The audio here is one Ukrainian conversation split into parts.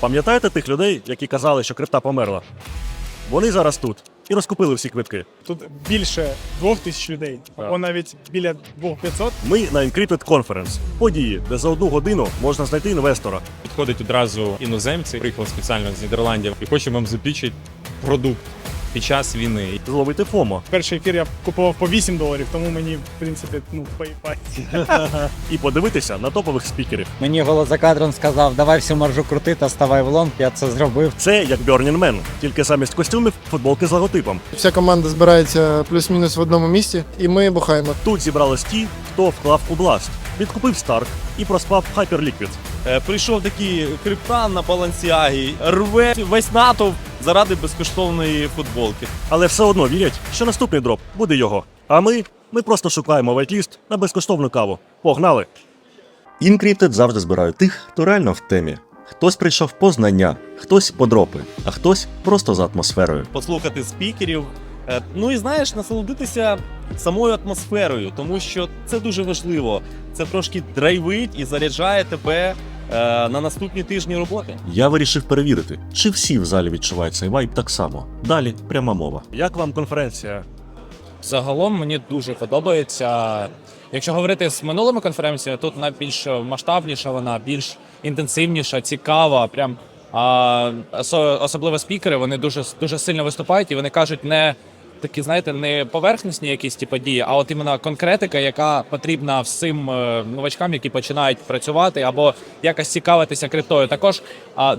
Пам'ятаєте тих людей, які казали, що крипта померла? Вони зараз тут і розкупили всі квитки. Тут більше двох тисяч людей, або навіть біля двох 500. Ми на Encrypted Conference – події, де за одну годину можна знайти інвестора. Підходить одразу іноземці, приїхали спеціально з Нідерландів і хочемо вам запічити продукт під час війни. Зловити ФОМО Перший ефір я купував по 8 доларів, тому мені, в принципі, ну, поїпать. і подивитися на топових спікерів. Мені голос за кадром сказав, давай всю маржу крути та ставай в лонг, я це зробив. Це як Burning Man, тільки замість костюмів футболки з логотипом. Вся команда збирається плюс-мінус в одному місці, і ми бухаємо. Тут зібрались ті, хто вклав у Blast, відкупив Старк і проспав Hyperliquid. Е, Прийшов такий криптан на балансіагі, рве весь натовп заради безкоштовної футболки. Але все одно вірять, що наступний дроп буде його. А ми, ми просто шукаємо вайтліст на безкоштовну каву. Погнали! Encrypted завжди збирають тих, хто реально в темі. Хтось прийшов по знання, хтось по дропи, а хтось просто за атмосферою. Послухати спікерів. Е, Ну і знаєш, насолодитися самою атмосферою, тому що це дуже важливо. Це трошки драйвить і заряджає тебе е, на наступні тижні роботи. Я вирішив перевірити, чи всі в залі відчувають цей вайб так само. Далі пряма мова. Як вам конференція? Загалом мені дуже подобається. Якщо говорити з минулими конференціями, тут вона більш масштабніша, вона більш інтенсивніша, цікава. Прям а, особливо спікери, вони дуже дуже сильно виступають і вони кажуть не такі, знаєте, не поверхностні якісь ті події, а от іменно конкретика, яка потрібна всім е, новачкам, які починають працювати або якось цікавитися криптою. Також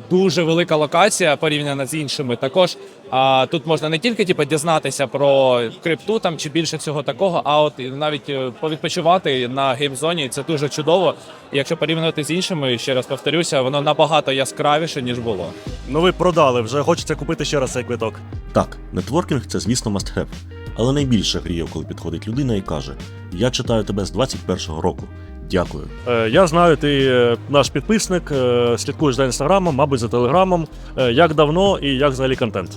дуже велика локація порівняно з іншими. Також а, тут можна не тільки типу, дізнатися про крипту там чи більше всього такого, а от і навіть е, повідпочивати на геймзоні. Це дуже чудово. І якщо порівнювати з іншими, ще раз повторюся, воно набагато яскравіше ніж було. Ну ви продали, вже хочеться купити ще раз цей квиток. Так, нетворкінг це, звісно, must have. Але найбільше гріє, коли підходить людина і каже: Я читаю тебе з 21-го року. Дякую. Е, я знаю, ти е, наш підписник, е, слідкуєш за інстаграмом, мабуть, за телеграмом. Е, як давно і як взагалі контент?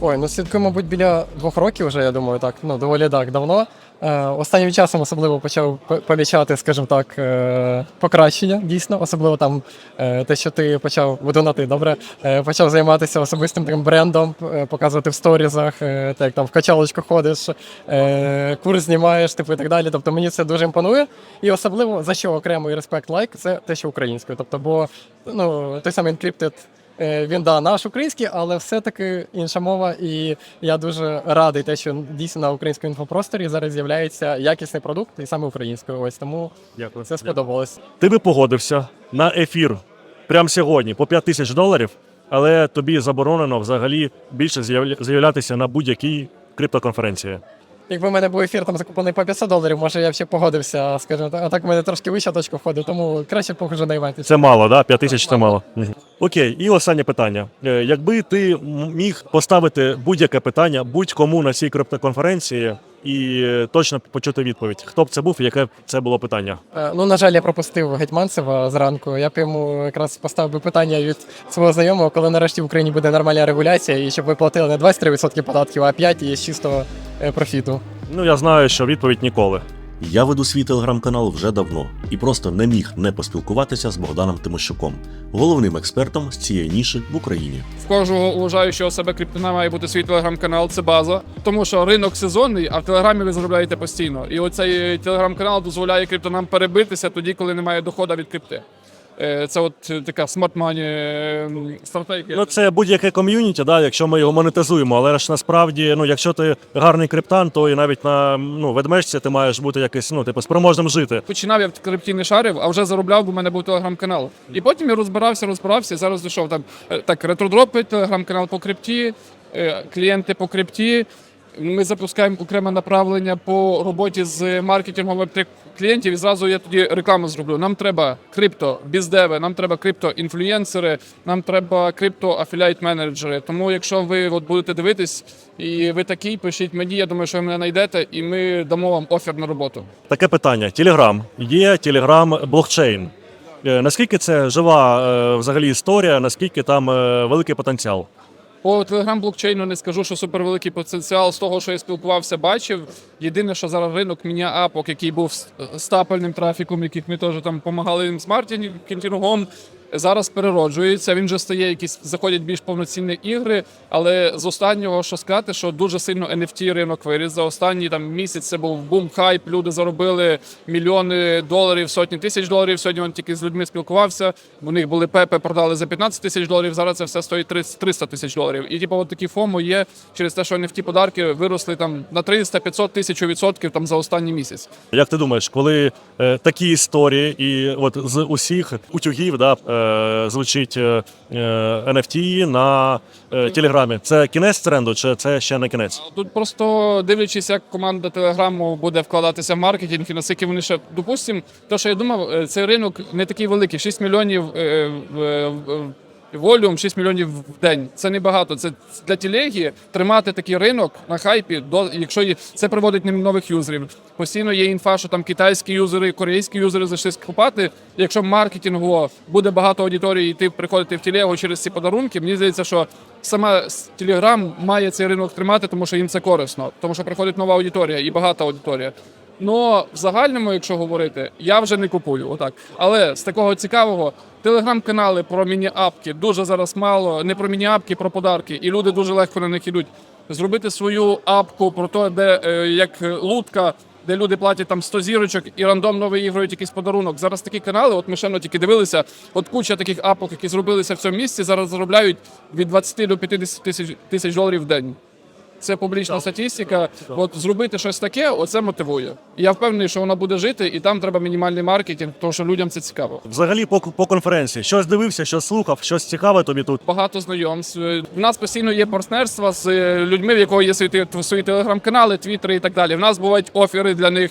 Ой, ну слідкую, мабуть, біля двох років вже, я думаю, так, ну, доволі так давно. Е, останнім часом особливо почав помічати, скажімо так, е, покращення, дійсно, особливо там е, те, що ти почав буду добре, е, почав займатися особистим таким брендом, е, показувати в сторізах, е, так там в качалочку ходиш, е, курс знімаєш, типу і так далі. Тобто мені це дуже імпонує. І особливо за що окремо і респект лайк, це те, що українською. Тобто, бо ну, той самий Encrypted Він да, наш український, але все-таки інша мова. І я дуже радий, те, що дійсно на українському інфопросторі зараз з'являється якісний продукт, і саме українською. Ось тому Дякую. це сподобалось. Ти би погодився на ефір прямо сьогодні по 5 тисяч доларів, але тобі заборонено взагалі більше з'явля- з'являтися на будь-якій криптоконференції. Якби в мене був ефір там закуплений по 500 доларів, може я б ще погодився, скажімо так. А так в мене трошки вища точка входить, тому краще похоже на івенті. Це мало, да? 5 тисяч це мало. Окей, і останнє питання. Е, Якби ти міг поставити будь-яке питання будь-кому на цій криптоконференції і е, точно почути відповідь, хто б це був і яке це було питання? Е, Ну, на жаль, я пропустив Гетьманцева зранку. Я б йому якраз поставив би питання від свого знайомого, коли нарешті в Україні буде нормальна регуляція, і щоб ви платили не 23% податків, а 5% і з чистого е, профіту. Ну я знаю, що відповідь ніколи. Я веду свій телеграм-канал вже давно і просто не міг не поспілкуватися з Богданом Тимощуком, головним експертом з цієї ніші в Україні. В кожного уважаючого себе криптона має бути свій телеграм-канал, це база. Тому що ринок сезонний, а в телеграмі ви заробляєте постійно. І оцей телеграм-канал дозволяє криптонам перебитися тоді, коли немає доходу від крипти. Е, Це от е, така смарт-мані е, стратегія. Ну, це будь-яке ком'юніті, да, якщо ми його монетизуємо. Але ж насправді, ну, якщо ти гарний криптан, то і навіть на ну, ведмежці ти маєш бути якийсь, ну, типу, спроможним жити. Починав я в крипті не шарив, а вже заробляв, бо в мене був телеграм-канал. І потім я розбирався, розбирався, і зараз дійшов там так, ретродропи, телеграм-канал по крипті, клієнти по крипті. Ми запускаємо окреме направлення по роботі з маркетингом клієнтів. І зразу я тоді рекламу зроблю. Нам треба крипто, біздеви, нам треба крипто інфлюєнсери, нам треба крипто афіліайт менеджери. Тому, якщо ви от будете дивитись і ви такий, пишіть мені. Я думаю, що ви мене знайдете, і ми дамо вам офер на роботу. Таке питання: Телеграм. Є Телеграм блокчейн. Е, Наскільки це жива е, взагалі історія, наскільки там е, великий потенціал? По телеграм блокчейну не скажу, що супервеликий потенціал з того, що я спілкувався, бачив. Єдине, що зараз ринок міня апок, який був стапельним трафіком, яких ми теж там допомагали їм з маркетингом, зараз перероджується. Він вже стає якісь заходять більш повноцінні ігри. Але з останнього що сказати, що дуже сильно NFT ринок виріс. За останній там місяць це був бум хайп. Люди заробили мільйони доларів, сотні тисяч доларів. Сьогодні він тільки з людьми спілкувався. У них були пепи, продали за 15 тисяч доларів. Зараз це все стоїть 300 тисяч доларів. І типу, от такі фому є через те, що NFT подарки виросли там на 300, 500 тисяч відсотків там за останній місяць. Як ти думаєш, коли е, такі історії, і от з усіх утюгів да, е, звучить е, е, NFT на е, Телеграмі, це кінець тренду, чи це ще не кінець? Тут просто дивлячись, як команда Телеграму буде вкладатися в маркетинг і наскільки вони ще допустимо, то що я думав, е, цей ринок не такий великий. 6 мільйонів е, волюм, 6 мільйонів в день. Це небагато. Це для тілегі тримати такий ринок на хайпі, до якщо є- це приводить не нових юзерів. Постійно є інфа, що там китайські юзери, корейські юзери зайшли скупати. Якщо маркетингово буде багато аудиторії, і ти приходити в тілегу через ці подарунки, мені здається, що саме Телеграм має цей ринок тримати, тому що їм це корисно, тому що приходить нова аудиторія і багата аудиторія. Ну, в загальному, якщо говорити, я вже не купую. Отак. Але з такого цікавого, телеграм-канали про міні-апки дуже зараз мало. Не про міні-апки, про подарки. І люди дуже легко на них ідуть. Зробити свою апку про те, де е, як лутка, де люди платять там 100 зірочок і рандомно виіграють якийсь подарунок. Зараз такі канали, от ми ще тільки дивилися, от куча таких апок, які зробилися в цьому місці, зараз заробляють від 20 до 50 тисяч тисяч доларів в день. Це публічна статистика. От зробити щось таке, оце мотивує. І я впевнений, що вона буде жити, і там треба мінімальний маркетинг, тому що людям це цікаво. Взагалі по, по конференції, щось дивився, щось слухав, щось цікаве тобі тут. Багато знайомств. У нас постійно є партнерства з людьми, в якого є свої, свої телеграм-канали, твіттери і так далі. В нас бувають офіри для них.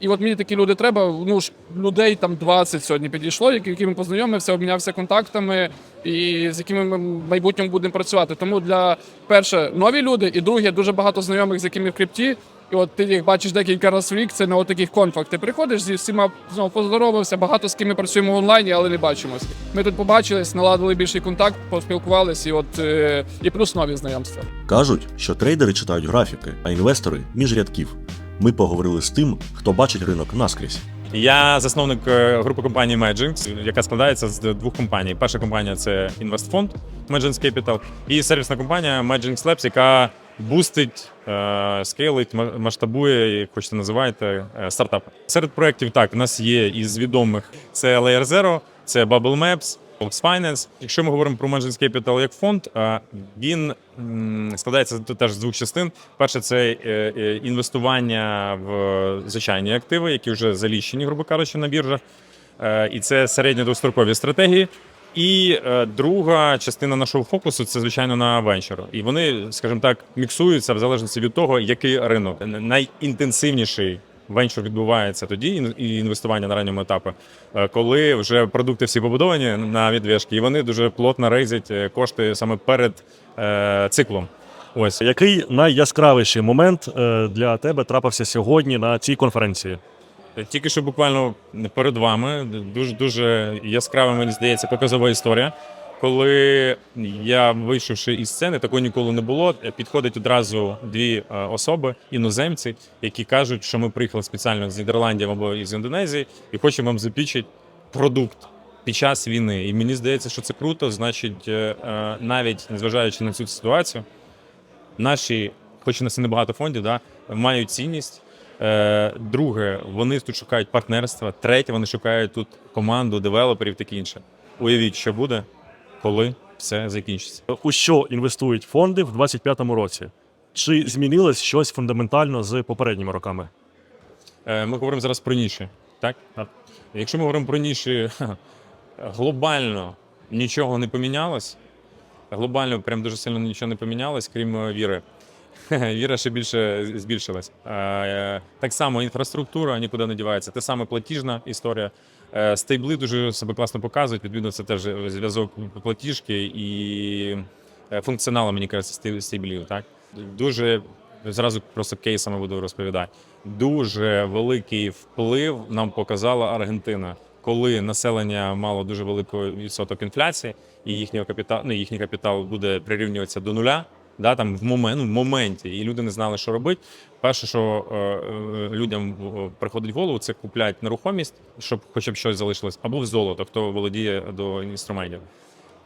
І от мені такі люди треба. Ну ж людей там 20 сьогодні підійшло, якими познайомився, обмінявся контактами, і з якими ми в майбутньому будемо працювати. Тому для перше нові люди, і друге, дуже багато знайомих, з якими в крипті. І от ти їх бачиш декілька разів рік, це на таких конфах. Ти приходиш зі всіма знову поздоровався. Багато з ким ми працюємо в онлайні, але не бачимось. Ми тут побачились, наладили більший контакт, поспілкувалися, і от е, і плюс нові знайомства. Кажуть, що трейдери читають графіки, а інвестори між рядків. Ми поговорили з тим, хто бачить ринок наскрізь. Я засновник е, групи компанії Magix, яка складається з двох компаній. Перша компанія це інвестфонд Magix Capital і сервісна компанія Magix Labs, яка бустить, е, скейлить, масштабує, як хочете називайте, е, стартапи. Серед проєктів так, у нас є із відомих це Layer Zero, це Bubble Maps, Finance. Якщо ми говоримо про Magix Capital як фонд, він складається теж з двох частин. Перше, це е, е, інвестування в звичайні активи, які вже заліщені, грубо кажучи, на біржах. Е, І це середньо-довгострокові стратегії. І друга частина нашого фокусу це звичайно на венчур. І вони, скажімо так, міксуються в залежності від того, який ринок найінтенсивніший венчур відбувається тоді, і інвестування на ранньому етапі, е, коли вже продукти всі побудовані на відвішки, і вони дуже плотно рейзять е, кошти саме перед е, циклом. Ось Який найяскравіший момент для тебе трапився сьогодні на цій конференції? Тільки що буквально перед вами дуже дуже яскрава, мені здається, показова історія. Коли я вийшовши із сцени, такого ніколи не було. Підходять одразу дві е, особи, іноземці, які кажуть, що ми приїхали спеціально з Нідерландів або із Індонезії і хочемо вам запічити продукт під час війни. І мені здається, що це круто. Значить, е, е, навіть незважаючи на цю ситуацію, наші, хоч і нас і небагато фондів, да, мають цінність. Е, друге, вони тут шукають партнерства. Третє, вони шукають тут команду, девелоперів, таке інше. Уявіть, що буде, коли все закінчиться. У що інвестують фонди в 2025 році? Чи змінилось щось фундаментально з попередніми роками? Е, Ми говоримо зараз про ніші. Так? Якщо ми говоримо про ніші, глобально нічого не помінялось. Глобально прям дуже сильно нічого не помінялось, крім е, віри. Віра ще більше збільшилась. Е, Так само інфраструктура нікуди не дівається. Те саме платіжна історія. Е, Стейбли дуже себе класно показують. Відповідно, це теж зв'язок платіжки і е, функціоналу, мені кажеться, стейблів. Так? Дуже зразу просто кейсами буду розповідати. Дуже великий вплив нам показала Аргентина, коли населення мало дуже великий відсоток інфляції, і їхнього капітал, ну, їхній капітал буде прирівнюватися до нуля. Да, там в момент, ну, в моменті, і люди не знали, що робити. Перше, що е, е, людям е, приходить в голову, це куплять нерухомість, щоб хоча б щось залишилось, або в золото, хто володіє до інструментів.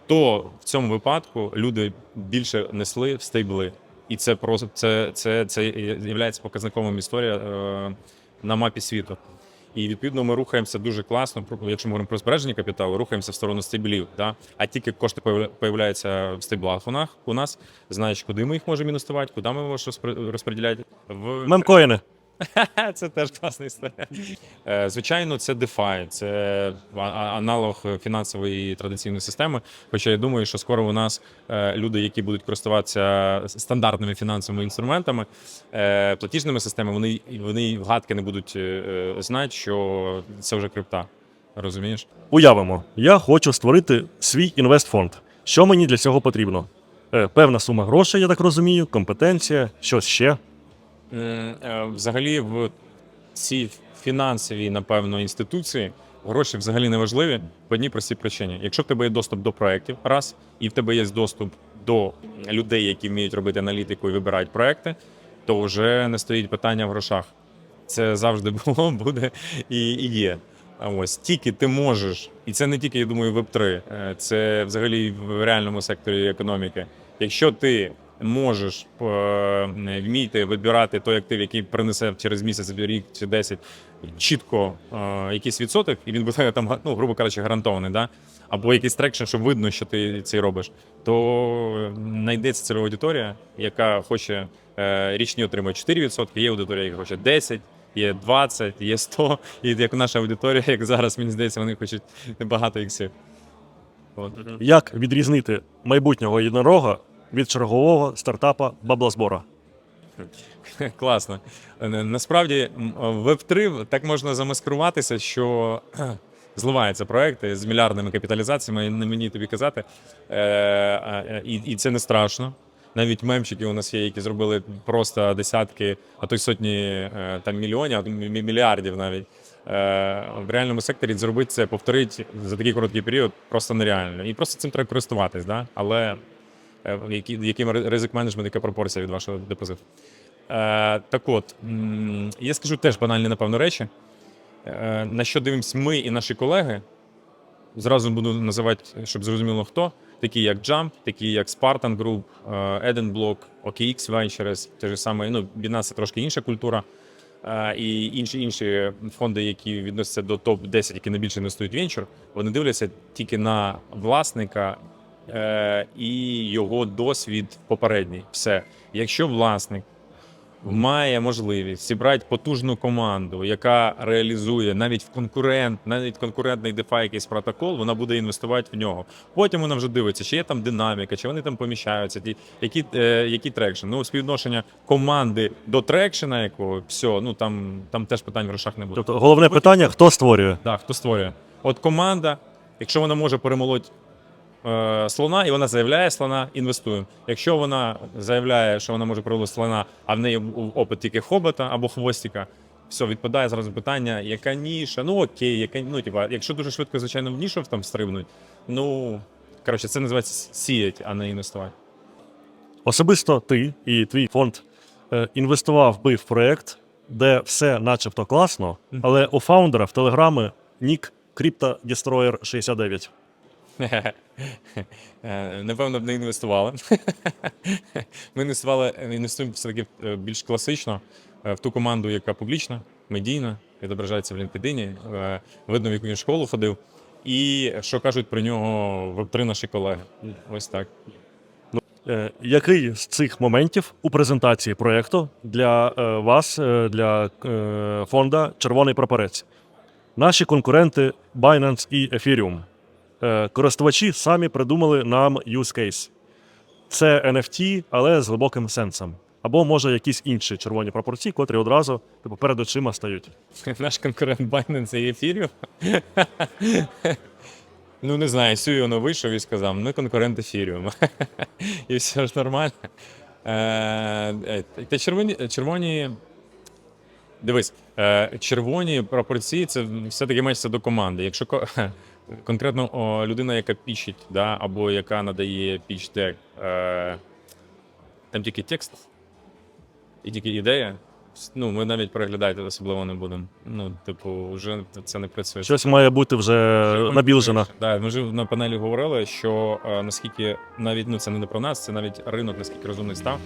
То в цьому випадку люди більше несли в стейбли. І це просто це, це, це є показниковим історія е, на мапі світу. І відповідно ми рухаємося дуже класно. Якщо ми говоримо про збереження капіталу, рухаємося в сторону стеблів. Да? А тільки кошти появля- появляються в стеблах у нас, у нас знаєш, куди ми їх можемо інвестувати, куди ми можемо розподіляти. В Мемкоїни. це теж класна історія. Е, Звичайно, це DeFi, це аналог фінансової традиційної системи. Хоча я думаю, що скоро у нас е, люди, які будуть користуватися стандартними фінансовими інструментами, е, платіжними системами, вони, вони й вгадки не будуть знати, що це вже крипта. Розумієш? Уявимо, я хочу створити свій інвестфонд. Що мені для цього потрібно? Певна сума грошей, я так розумію, компетенція, щось ще. М, е, Взагалі, в цій фінансовій, напевно, інституції гроші взагалі не важливі по одній простій причині. Якщо в тебе є доступ до проєктів, раз, і в тебе є доступ до людей, які вміють робити аналітику і вибирають проекти, то вже не стоїть питання в грошах. Це завжди було, буде і, і є. Ось тільки ти можеш, і це не тільки, я думаю, веб 3 це взагалі в реальному секторі економіки. Якщо ти можеш е, вміти вибирати той актив, який принесе через місяць, рік чи 10, чітко е, якийсь відсоток, і він буде там, ну, грубо кажучи, гарантований, да? або якийсь трекшн, що видно, що ти це робиш, то знайдеться цільова аудиторія, яка хоче е, річні отримує 4%, є аудиторія, яка хоче 10%. Є 20, є 100, і як наша аудиторія, як зараз, мені здається, вони хочуть багато іксів. От. Як відрізнити майбутнього єдинорога від чергового стартапа баблозбора? Класно. Е, Насправді, веб 3 так можна замаскируватися, що зливаються проекти з мільярдними капіталізаціями, не мені тобі казати. Е, е, І, це не страшно. Навіть мемчики у нас є, які зробили просто десятки, а то й сотні там мільйонів, а мільярдів навіть. В реальному секторі зробити це, повторити за такий короткий період просто нереально. І просто цим треба користуватись, да? але яким ризик менеджмент, яка пропорція від вашого депозиту. Е, так от, я скажу теж банальні, напевно, речі. Е, на що дивимось ми і наші колеги. Зразу буду називати, щоб зрозуміло хто. Такі як Jump, такі як Spartan Group, е, Edenblock, OKX Ventures, те ж саме, ну, Binance це трошки інша культура. Е, І інші інші фонди, які відносяться до топ-10, які найбільше інвестують венчур, вони дивляться тільки на власника е, і його досвід попередній. Все. Якщо власник має можливість зібрати потужну команду, яка реалізує навіть в конкурент, навіть конкурентний DeFi якийсь протокол, вона буде інвестувати в нього. Потім вона вже дивиться, чи є там динаміка, чи вони там поміщаються, ті, які, е, які трекшн. Ну, співвідношення команди до трекшена, якого все, ну там, там теж питань в грошах не буде. Тобто головне питання, хто створює? Так, хто створює? От команда, якщо вона може перемолоть е, слона, і вона заявляє слона, інвестуємо. Якщо вона заявляє, що вона може перемолоти слона, а в неї опит тільки хобота або хвостика, все, відпадає зразу питання, яка ніша, ну окей, яка, ну, типа, якщо дуже швидко, звичайно, в нішу там стрибнуть, ну, коротше, це називається сіять, а не інвестувати. Особисто ти і твій фонд е, інвестував би в проєкт, де все начебто класно, але у фаундера в телеграми нік Crypto Destroyer 69. Е, Напевно, б не інвестували. Ми інвестували, інвестуємо все-таки е, більш класично е, в ту команду, яка публічна, медійна, відображається в LinkedIn, видно, в яку він школу ходив. І що кажуть про нього три наші колеги. Ось так. Е, Який з цих моментів у презентації проєкту для вас, для фонда Червоний прапорець? Наші конкуренти Binance і Ethereum. Е, Користувачі самі придумали нам use case. Це NFT, але з глибоким сенсом. Або може якісь інші червоні прапорці, котрі одразу типу, перед очима стають. Наш конкурент Binance і Ethereum. Ну, не знаю, Сюй воно вийшов і сказав, ми конкурент Ethereum. І все ж нормально. Е, е, Та червоні, червоні. Дивись, червоні прапорці це все-таки мається до команди. Якщо конкретно о, людина, яка пічить, да, або яка надає піч дек, е, там тільки текст і тільки ідея. Ну, ми навіть переглядати особливо не будемо. Ну, типу, вже це не працює. Щось має бути вже набілжено. Так, ми вже на панелі говорили, що е, наскільки навіть ну це не про нас, це навіть ринок наскільки розумний став,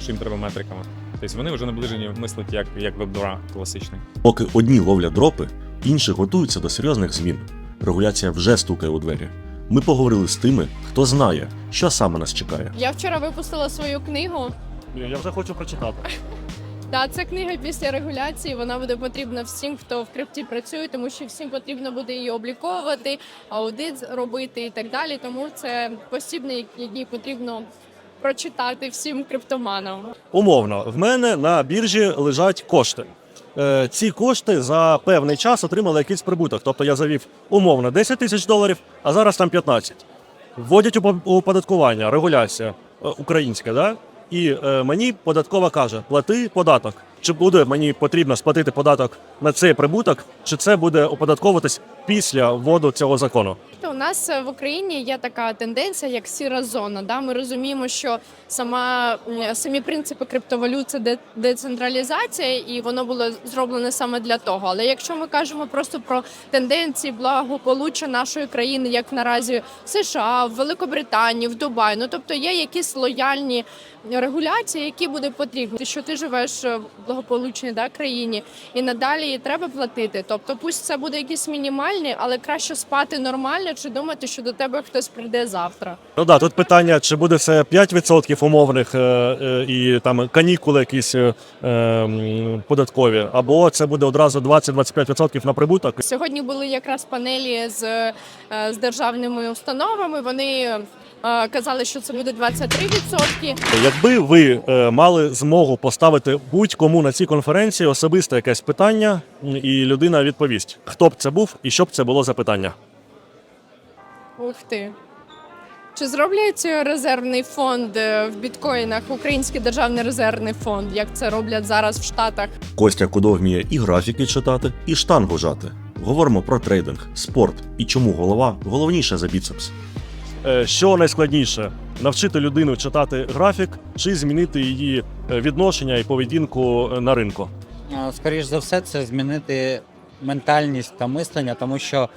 що їм треба метриками. Тобто вони вже наближені мислити як, як веб-2 класичний. Поки одні ловлять дропи, інші готуються до серйозних змін. Регуляція вже стукає у двері. Ми поговорили з тими, хто знає, що саме нас чекає. Я вчора випустила свою книгу. Я вже хочу прочитати. Та це книга після регуляції. Вона буде потрібна всім, хто в крипті працює, тому що всім потрібно буде її обліковувати, аудит робити і так далі. Тому це посібник, який потрібно прочитати всім криптоманам. Умовно, в мене на біржі лежать кошти. Е, ці кошти за певний час отримали якийсь прибуток. Тобто я завів умовно 10 тисяч доларів, а зараз там 15. Вводять у оподаткування, регуляція е, українська, да? і е, мені податкова каже: плати податок. Чи буде мені потрібно сплатити податок на цей прибуток, чи це буде оподатковуватись після вводу цього закону? У нас е, в Україні є така тенденція, як сіра зона. Да? Ми розуміємо, що сама самі принципи криптовалют це децентралізація, і воно було зроблене саме для того. Але якщо ми кажемо просто про тенденції благополуччя нашої країни, як наразі в США, в Великобританії, в Дубаї, ну тобто є якісь лояльні регуляції, які буде потрібні, що ти живеш в благополучній да, країні, і надалі їй треба платити. Тобто, пусть це буде якісь мінімальні, але краще спати нормально, чи думати, що до тебе хтось прийде завтра. Ну да, тут питання, чи буде це 5% умовних е, е, і там канікули якісь е, податкові, або це буде одразу 20-25% на прибуток. Сьогодні були якраз панелі з, е, з державними установами. Вони казали, що це буде 23%. Якби ви е, мали змогу поставити будь-кому на цій конференції особисте якесь питання, і людина відповість, хто б це був і що б це було за питання. Ух ти. Чи зроблять резервний фонд е, в біткоїнах, Український державний резервний фонд, як це роблять зараз в Штатах? Костя Кудо вміє і графіки читати, і штангу жати. Говоримо про трейдинг, спорт і чому голова головніше за біцепс. Е, Що найскладніше навчити людину читати графік чи змінити її е, відношення і поведінку е, на ринку? Е, Скоріш за все, це змінити ментальність та мислення, тому що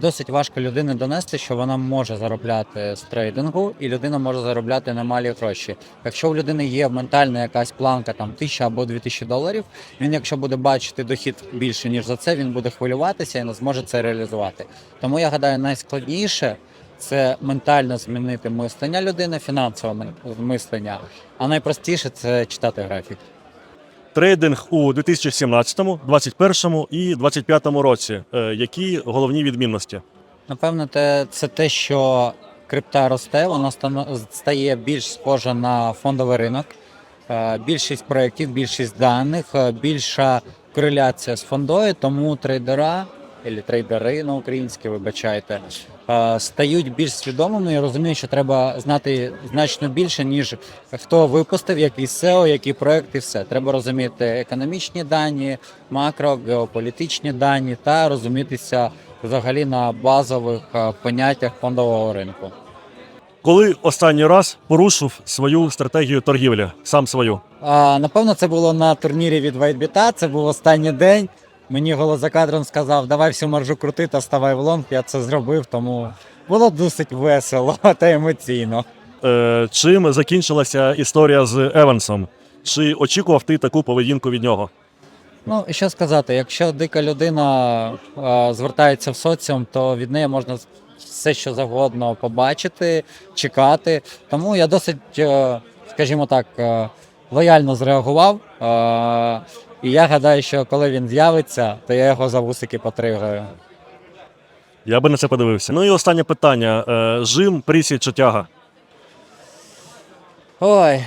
досить важко людини донести, що вона може заробляти з трейдингу, і людина може заробляти немалі гроші. Якщо у людини є ментальна якась планка, там тисяча або дві тисячі доларів, він, якщо буде бачити дохід більше ніж за це, він буде хвилюватися і не зможе це реалізувати. Тому я гадаю, найскладніше. Це ментально змінити мислення людини, фінансове мислення, а найпростіше це читати графік. Трейдинг у 2017, 2021 і 2025 році. Е, Які головні відмінності? Напевно, те, це те, що крипта росте, вона стає більш схожа на фондовий ринок. Е, Більшість проєктів, більшість даних, е, більша кореляція з фондою, тому трейдера, або трейдери на українській, вибачайте, стають більш свідомими і розуміють, що треба знати значно більше, ніж хто випустив, який SEO, які проекти, все. Треба розуміти економічні дані, макро, геополітичні дані та розумітися взагалі на базових е, поняттях фондового ринку. Коли останній раз порушив свою стратегію торгівлі, сам свою? А, напевно, це було на турнірі від Вайтбіта. Це був останній день. Мені голос за кадром сказав, давай всю маржу крути та ставай в лонг. Я це зробив, тому було досить весело та емоційно. Е, чим закінчилася історія з Евансом? Чи очікував ти таку поведінку від нього? Ну, і що сказати, якщо дика людина е, звертається в соціум, то від неї можна все, що завгодно побачити, чекати. Тому я досить, е, скажімо так, е, лояльно зреагував. Е, і я гадаю, що коли він з'явиться, то я його за вусики потригаю. Я би на це подивився. Ну і останнє питання: Е, жим, присід чи тяга? Ой,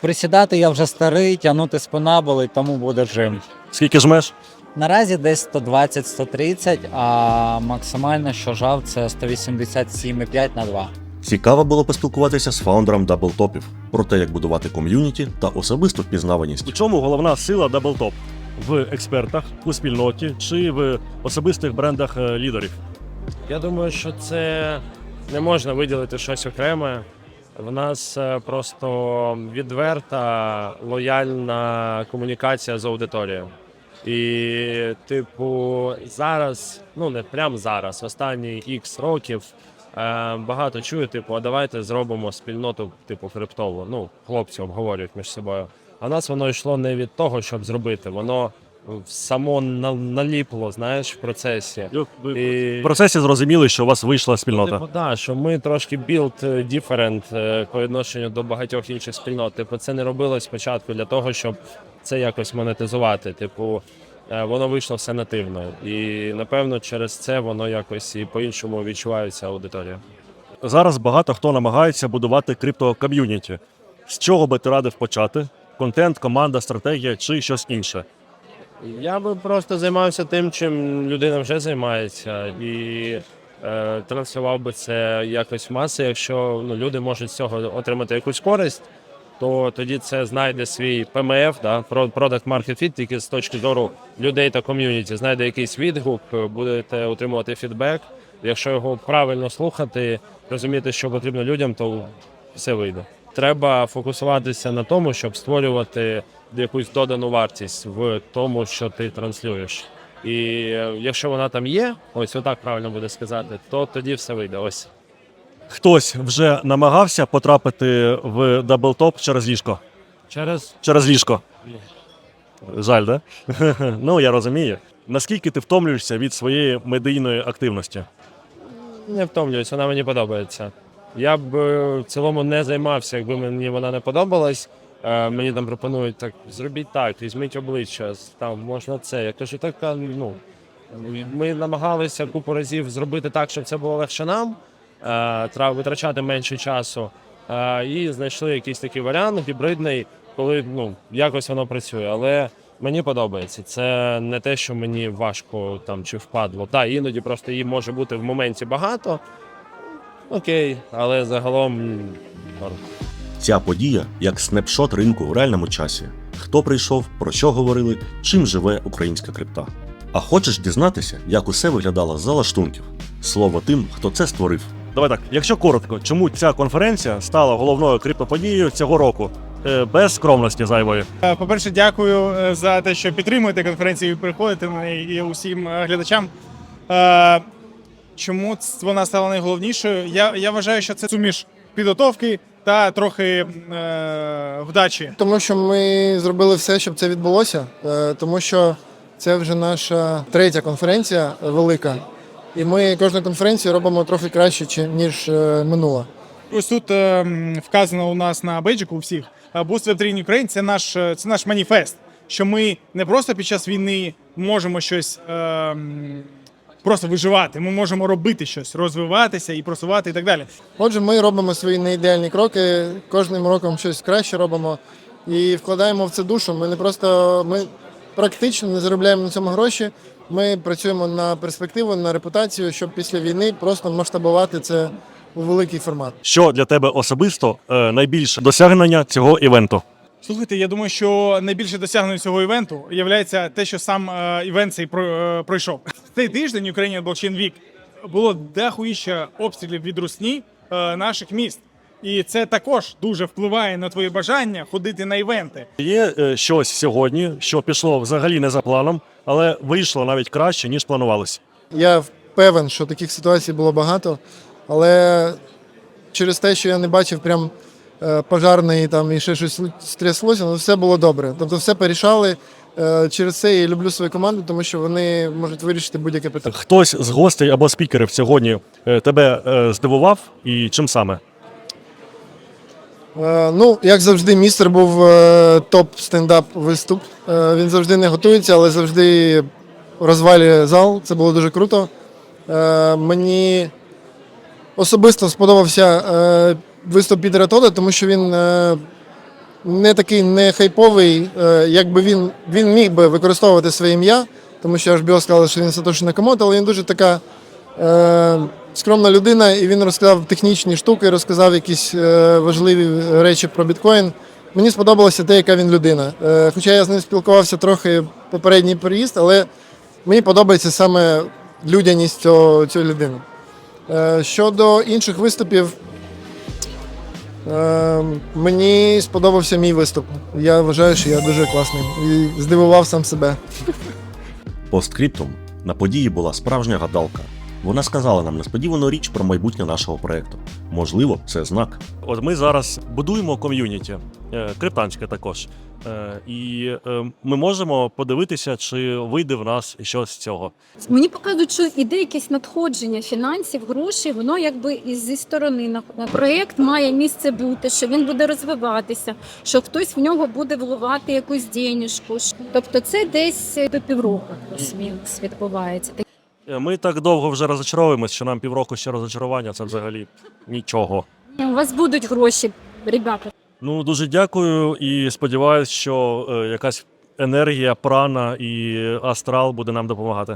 присідати я вже старий, тягнути спина болить, тому буде жим. Скільки жмеш? Наразі десь 120-130, а максимально, що жав, це 187,5 на 2. Цікаво було поспілкуватися з фаундером даблтопів про те, як будувати ком'юніті та особисту впізнаваність. У чому головна сила даблтоп? В експертах, у спільноті чи в особистих брендах лідерів? Я думаю, що це не можна виділити щось окреме. В нас е, просто відверта лояльна комунікація з аудиторією. І, типу, зараз, ну не прямо зараз, останні X років е, багато чую, типу, а давайте зробимо спільноту, типу, криптову. Ну, хлопці обговорюють між собою. А нас воно йшло не від того, щоб зробити, воно само на- наліпло, знаєш, в процесі. І... В процесі зрозуміли, що у вас вийшла спільнота. Типу, да, що ми трошки build е, different е, по відношенню до багатьох інших спільнот. Типу, це не робилось спочатку для того, щоб це якось монетизувати. Типу, е, воно вийшло все нативно. І напевно через це воно якось і по-іншому відчувається аудиторія. Зараз багато хто намагається будувати крипто-ком'юніті. З чого би ти радив почати? Контент, команда, стратегія чи щось інше? Я би просто займався тим, чим людина вже займається, і е, транслював би це якось в маси. Якщо ну, люди можуть з цього отримати якусь користь, то тоді це знайде свій ПМФ, да, Product Market Fit, тільки з точки зору людей та ком'юніті, знайде якийсь відгук, будете отримувати фідбек. Якщо його правильно слухати, розуміти, що потрібно людям, то все вийде. Треба фокусуватися на тому, щоб створювати якусь додану вартість в тому, що ти транслюєш. І е, якщо вона там є, ось отак правильно буде сказати, то тоді все вийде. Ось. Хтось вже намагався потрапити в даблтоп через ліжко. Через Через ліжко. Жаль, да? ну, я розумію. Наскільки ти втомлюєшся від своєї медійної активності? не втомлююсь, вона мені подобається. Я б е, в цілому не займався, якби мені вона не подобалась. Е, Мені там пропонують так, зробіть так, візьміть обличчя, там можна це. Я кажу, так а, ну ми намагалися купу разів зробити так, щоб це було легше нам. Е, витрачати менше часу. Е, І знайшли якийсь такий варіант гібридний, коли ну якось воно працює. Але мені подобається. Це не те, що мені важко там чи впадло. Та іноді просто її може бути в моменті багато. Окей, але загалом. Ця подія як снапшот ринку в реальному часі. Хто прийшов, про що говорили, чим живе українська крипта. А хочеш дізнатися, як усе виглядало за лаштунків? Слово тим, хто це створив. Давай так, якщо коротко, чому ця конференція стала головною криптоподією цього року? Е, Без скромності зайвої. Е, По-перше, дякую е, за те, що підтримуєте конференцію і приходите на неї і усім глядачам. Чому вона стала найголовнішою? Я, я вважаю, що це суміш підготовки та трохи е, вдачі. Тому що ми зробили все, щоб це відбулося, тому що це вже наша третя конференція велика, і ми кожну конференцію робимо трохи краще, ніж е, минула. Ось тут е, вказано у нас на бейджику у всіх. е, Boost Web 3 in Ukraine – це наш, е, це наш маніфест, що ми не просто під час війни можемо щось е, просто виживати, ми можемо робити щось, розвиватися і просувати і так далі. Отже, ми робимо свої неідеальні кроки, кожним роком щось краще робимо і вкладаємо в це душу. Ми не просто ми практично не заробляємо на цьому гроші. Ми працюємо на перспективу, на репутацію, щоб після війни просто масштабувати це у великий формат. Що для тебе особисто е, найбільше досягнення цього івенту? Слухайте, я думаю, що найбільше досягнення цього івенту є те, що сам е, івент цей про- е, пройшов. Цей тиждень Ukrainian Blockchain Week було дохуїща обстрілів від русні е, наших міст. І це також дуже впливає на твоє бажання ходити на івенти. Є е, щось сьогодні, що пішло взагалі не за планом, але вийшло навіть краще, ніж планувалось. Я певен, що таких ситуацій було багато, але через те, що я не бачив прям е, пожарної там і ще щось стряслося, ну все було добре. Тобто все порішали. Е, Через це я люблю свою команду, тому що вони можуть вирішити будь-яке питання. Хтось з гостей або спікерів сьогодні е, тебе е, здивував і чим саме? Е, Ну, як завжди, містер був е, топ стендап виступ. Е, Він завжди не готується, але завжди розвалює зал. Це було дуже круто. Мені особисто сподобався виступ Пітера Тода, тому що він не такий не хайповий. Якби він, він міг би використовувати своє ім'я, тому що HBO сказали, що він Сатоші Накамото, але він дуже така скромна людина, і він розказав технічні штуки, розказав якісь е, важливі речі про біткоін. Мені сподобалося те, яка він людина. Е, хоча я з ним спілкувався трохи попередній переїзд, але мені подобається саме людяність цього, цієї людини. Е, щодо інших виступів, мені сподобався мій виступ. Я вважаю, що я дуже класний і здивував сам себе. Посткріптум на події була справжня гадалка. Вона сказала нам несподівану річ про майбутнє нашого проекту. Можливо, це знак. От ми зараз будуємо ком'юніті, е, криптанське також. Е, І е, ми можемо подивитися, чи вийде в нас щось з цього. Мені показують, що іде якесь надходження фінансів, грошей, воно якби із зі сторони на проєкт має місце бути, що він буде розвиватися, що хтось в нього буде вливати якусь денежку. Тобто це десь до півроку плюс-мінус відбувається. Е, Ми так довго вже розочаровуємось, що нам півроку ще розочарування це взагалі нічого. У вас будуть гроші, ребята. Ну дуже дякую і сподіваюся, що е, якась енергія, прана і астрал буде нам допомагати.